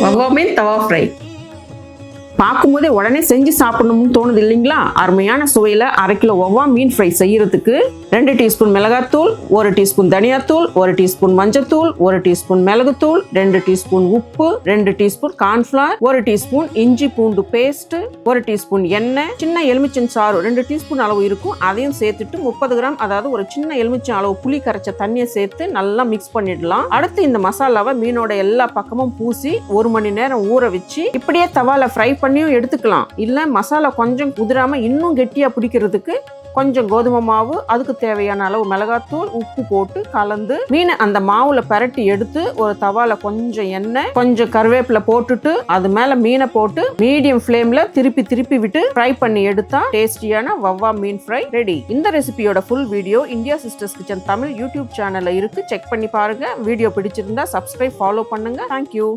Mas vou aumentar, o Frei. பார்க்கும்போதே உடனே செஞ்சு சாப்பிடணும்னு தோணுது இல்லைங்களா? அருமையான சுவையில் அரை கிலோ ஒவ்வா மீன் ஃப்ரை செய்யறதுக்கு ரெண்டு டீஸ்பூன் மிளகாத்தூள் ஒரு டீஸ்பூன் தனியாத்தூள் ஒரு டீஸ்பூன் மஞ்சத்தூள் ஒரு டீஸ்பூன் மிளகுத்தூள் ரெண்டு டீஸ்பூன் உப்பு ரெண்டு டீஸ்பூன் கார்ன்ஃபிளவர் ஒரு டீஸ்பூன் இஞ்சி பூண்டு பேஸ்ட் ஒரு டீஸ்பூன் எண்ணெய் சின்ன எலுமிச்சன் சாறு ரெண்டு டீஸ்பூன் அளவு இருக்கும். அதையும் சேர்த்துட்டு முப்பது கிராம் அதாவது ஒரு சின்ன எலுமிச்சம் அளவு புளி கரைச்ச தண்ணியை சேர்த்து நல்லா மிக்ஸ் பண்ணிடலாம். அடுத்து இந்த மசாலாவை மீனோட எல்லா பக்கமும் பூசி ஒரு மணி நேரம் ஊற வச்சு இப்படியே தவால ஃப்ரை பண்ணி பண்ணியும் எடுத்துக்கலாம். இல்லை மசாலா கொஞ்சம் குதிராமல் இன்னும் கெட்டியாக பிடிக்கிறதுக்கு கொஞ்சம் கோதுமை மாவு அதுக்கு தேவையான அளவு மிளகாத்தூள் உப்பு போட்டு கலந்து மீனை அந்த மாவுல பரட்டி எடுத்து ஒரு தவால கொஞ்சம் எண்ணெய் கொஞ்சம் கருவேப்பில போட்டுட்டு அது மேல மீனை போட்டு மீடியம் ஃப்ளேம்ல திருப்பி திருப்பி விட்டு ஃப்ரை பண்ணி எடுத்தா டேஸ்டியான வவ்வா மீன் ஃப்ரை ரெடி. இந்த ரெசிபியோட full video India sisters kitchen Tamil YouTube சேனல்ல இருக்கு. செக் பண்ணி பாருங்க. வீடியோ பிடிச்சிருந்தா சப்ஸ்கிரைப் ஃபாலோ பண்ணுங்க. தேங்க்யூ